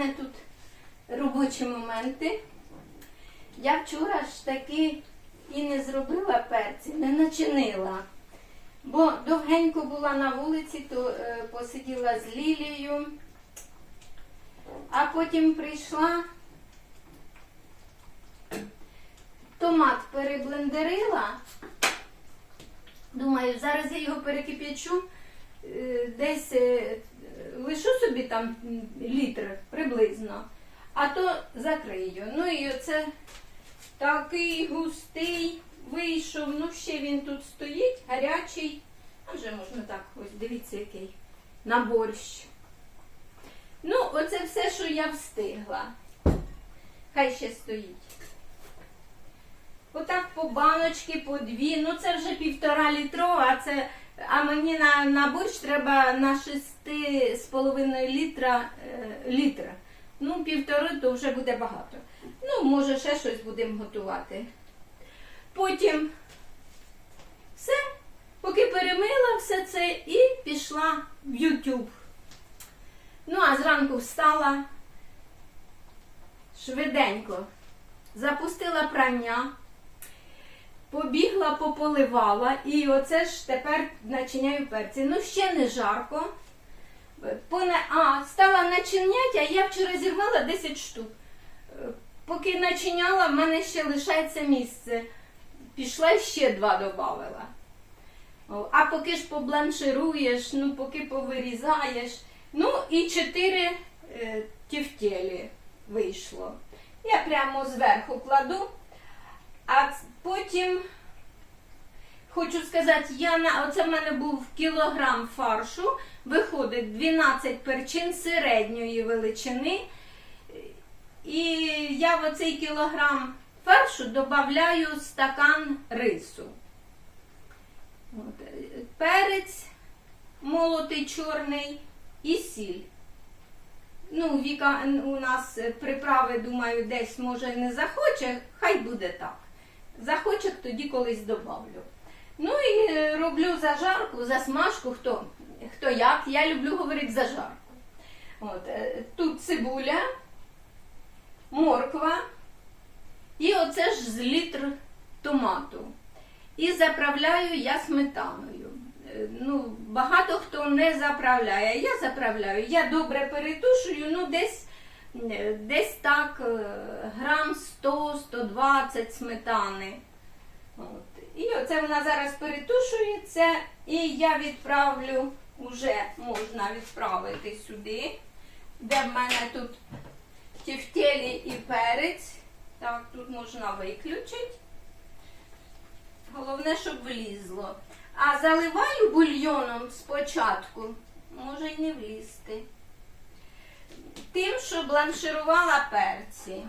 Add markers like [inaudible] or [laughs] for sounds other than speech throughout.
мене тут робочі моменти. Я вчора ж таки і не зробила перці, не начинила. Бо довгенько була на вулиці, то е, посиділа з Лілією, а потім прийшла, томат переблендерила. Думаю, зараз я його перекип'ячу, е, десь лишу собі там літр приблизно, а то закрию. Ну і оце такий густий вийшов. Ну, ще він тут стоїть, гарячий. А вже можна так, ось дивіться, який на борщ. Ну, оце все, що я встигла. Хай ще стоїть. Отак по баночки, по дві. Ну це вже півтора літро, а це. А мені на, на борщ треба на шести з половиною літра, е, літра. Ну, півтори то вже буде багато. Ну, може, ще щось будемо готувати. Потім все, поки перемила все це і пішла в YouTube. Ну, а зранку встала швиденько, запустила прання, побігла, пополивала, і оце ж тепер начиняю перці. Ну, ще не жарко. А, стала начиняти, а я вчора зірвала 10 штук. Е, Поки начиняла, в мене ще лишається місце. Пішла ще два додавила. А поки ж побланшируєш, ну поки повирізаєш. Ну і чотири е, тівтєлі вийшло. Я прямо зверху кладу, а потім хочу сказати, я на оце в мене був кілограм фаршу, виходить 12 перчин середньої величини. І я в оцей кілограм фаршу додаю стакан рису. От, Перець молотий чорний і сіль. Ну, Віка у нас приправи, думаю, десь може не захоче, хай буде так. Захоче, тоді колись добавлю. Ну і е, роблю зажарку, засмажку, хто, хто як. Я люблю говорити зажарку. От, е, тут цибуля, морква і оце ж з літр томату. І заправляю я сметаною. Е, Ну, багато хто не заправляє. Я заправляю. Я добре перетушую, ну десь, десь так е, грам 100-120 сметани. От. І оце вона зараз перетушується, і я відправлю, вже можна відправити сюди, де в мене тут тівтєлі і перець. Так, тут можна виключити. Головне, щоб влізло. А заливаю бульйоном спочатку, може й не влізти. Тим, що бланширувала перці.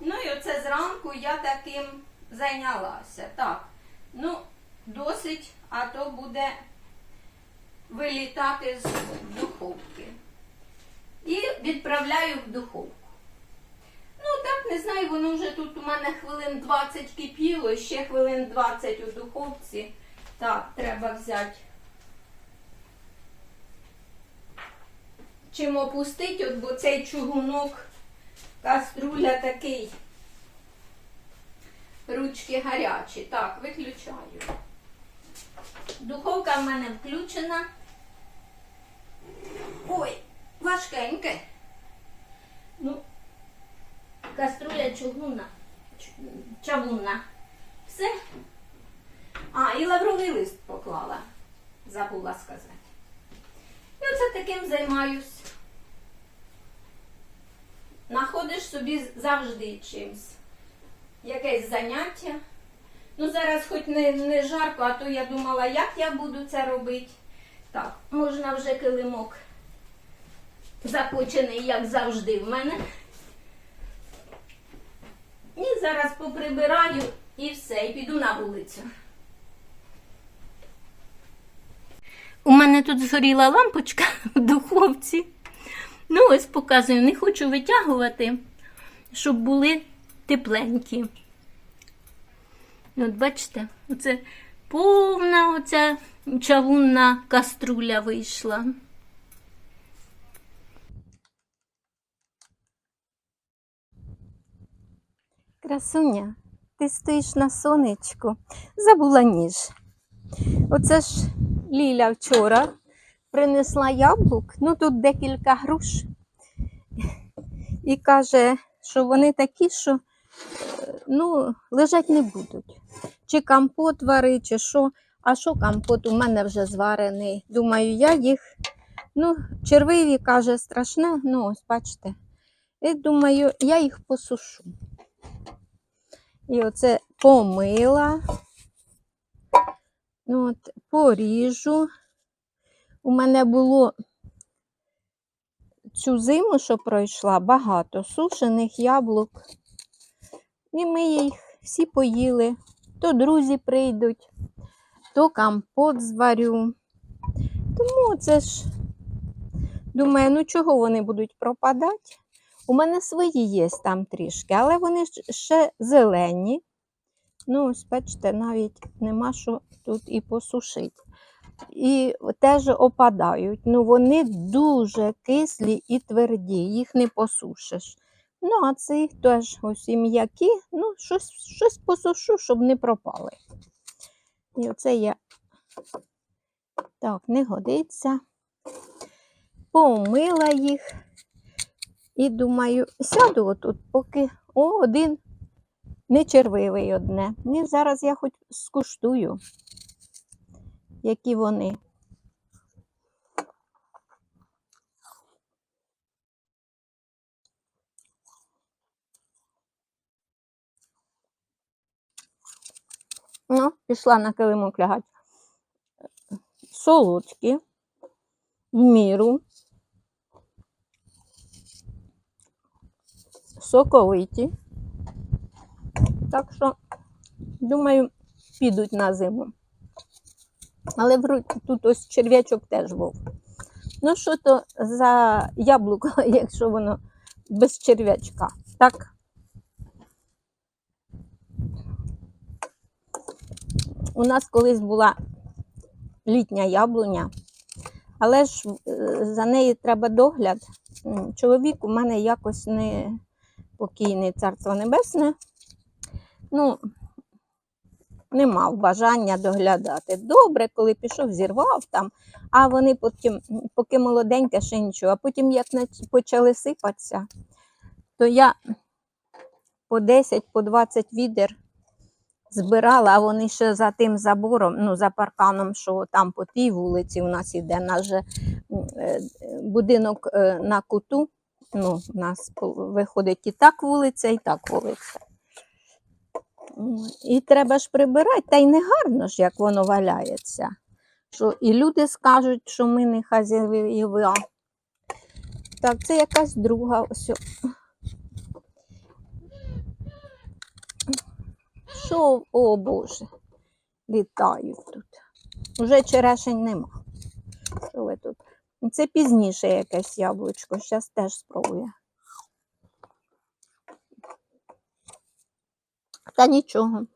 Ну і оце зранку я таким зайнялася. Так, ну, досить, а то буде вилітати з духовки. І відправляю в духовку. Ну, так, не знаю, воно вже тут у мене хвилин 20 кипіло, ще хвилин 20 у духовці. Так, треба взяти. Чим опустити, от, бо цей чугунок, каструля такий. Ручки гарячі. Так, виключаю. Духовка в мене включена. Ой, важкеньке. Ну, каструля чугунна, чавунна. Все. А, і лавровий лист поклала. Забула сказати. І оце таким займаюсь. Находиш собі завжди чимсь. Якесь заняття. Ну, зараз хоч не, не жарко, а то я думала, як я буду це робити. Так, можна вже килимок започений, як завжди, в мене. І зараз поприбираю і все, і піду на вулицю. У мене тут згоріла лампочка в духовці. Ну, ось показую, не хочу витягувати, щоб були тепленькі. От бачите, це повна оця чавунна каструля вийшла. Красуня, ти стоїш на сонечку, забула ніж. Оце ж Ліля вчора принесла яблук, ну тут декілька груш. І каже, що вони такі, що е, ну, лежать не будуть. Чи компот вари, чи що. А що компот у мене вже зварений. Думаю, я їх, ну, червиві, каже, страшне, ну ось бачите. І думаю, я їх посушу. І оце помила. Ну, от, поріжу. У мене було цю зиму, що пройшла, багато сушених яблук. І ми їх всі поїли. То друзі прийдуть, то компот зварю. Тому це ж, думаю, ну чого вони будуть пропадати? У мене свої є там трішки, але вони ще зелені. Ну, ось бачите, навіть нема що тут і посушити. І теж опадають. Ну, вони дуже кислі і тверді, їх не посушиш. Ну, а цих теж ось і м'які, ну, щось, щось посушу, щоб не пропали. І оце я так, не годиться. Помила їх. І думаю, сяду отут, поки о, один не червивий одне. І зараз я хоч скуштую, які вони. Ну, пішла на килимок лягати. Солодкі, в міру. соковиті. Так що, думаю, підуть на зиму. Але тут ось черв'ячок теж був. Ну, що то за яблуко, [laughs] якщо воно без черв'ячка, так? У нас колись була літня яблуня, але ж е, за неї треба догляд. Чоловік у мене якось не покійний царство небесне. Ну, не мав бажання доглядати. Добре, коли пішов, зірвав там, а вони потім, поки молоденьке, ще нічого. А потім, як почали сипатися, то я по 10, по 20 відер збирала, а вони ще за тим забором, ну, за парканом, що там по тій вулиці у нас іде, наш е, будинок е, на куту. Ну, у нас виходить і так вулиця, і так вулиця. І треба ж прибирати, та й не гарно ж, як воно валяється. Що і люди скажуть, що ми не хазяєва. Так, це якась друга. Ось. Що, о Боже, літають тут. Уже черешень нема. Що ви тут? Це пізніше якесь яблучко, зараз теж спробую. Та нічого.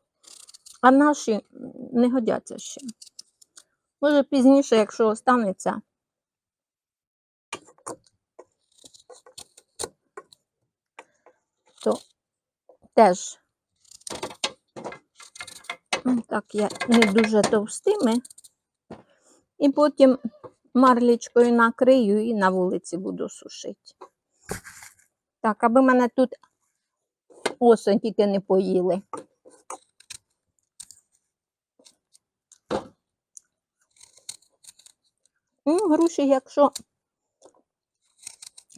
А наші не годяться ще. Може пізніше, якщо останеться. То теж так я не дуже товстими. І потім марлічкою накрию і на вулиці буду сушити. Так, аби мене тут осень тільки не поїли. Ну, груші, якщо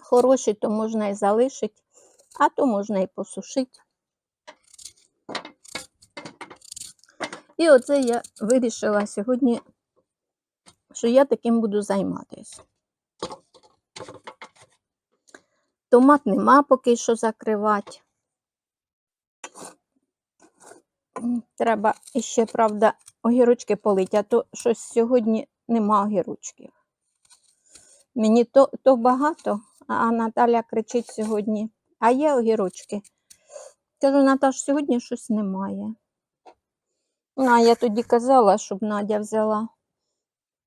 хороші, то можна і залишити, а то можна і посушити. І оце я вирішила сьогодні, що я таким буду займатися. Томат нема поки що закривати. Треба ще, правда, огірочки полити, а то щось сьогодні нема огірочків. Мені то, то багато, а Наталя кричить сьогодні, а є огірочки. Кажу, Наташ, сьогодні щось немає. Ну, а я тоді казала, щоб Надя взяла.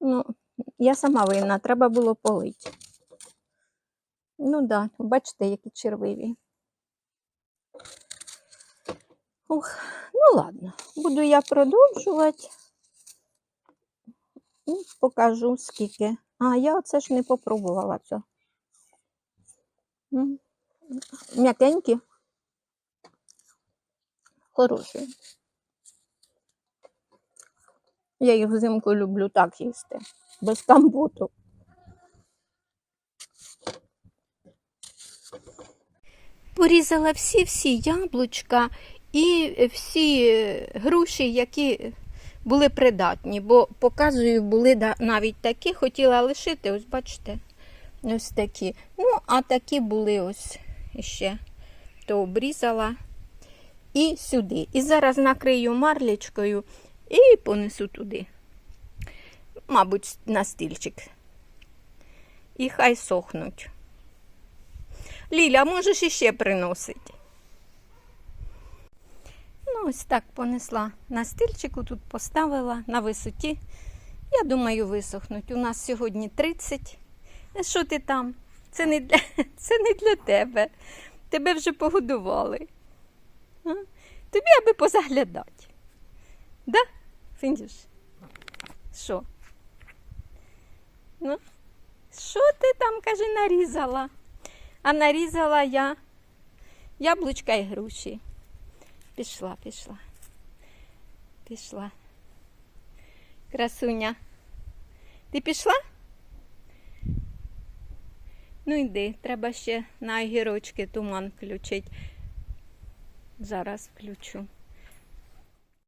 Ну, я сама винна, треба було полити. Ну так, да, бачите, які червиві. Ох, ну ладно, буду я продовжувати. Ну, покажу скільки. А, я оце ж не попробувала це. М'якенькі. Хороші. Я їх взимку люблю так їсти, без компоту. Порізала всі-всі яблучка і всі груші, які були придатні, бо показую, були навіть такі, хотіла лишити, ось бачите, ось такі. Ну, а такі були ось ще, то обрізала і сюди. І зараз накрию марлечкою і понесу туди. Мабуть, на стільчик. І хай сохнуть. Ліля, можеш іще приносити? Ну, ось так понесла на стільчику, тут поставила на висоті. Я думаю, висохнуть. У нас сьогодні 30. Що ти там? Це не для, [laughs] це не для тебе. Тебе вже погодували. А? Тобі аби позаглядати. Да, Фіндюш? Що? Ну, що ти там, каже, нарізала? А нарізала я яблучка і груші. Пішла, пішла. Пішла. Красуня. Ти пішла? Ну йди, треба ще на огірочки туман включити. Зараз включу.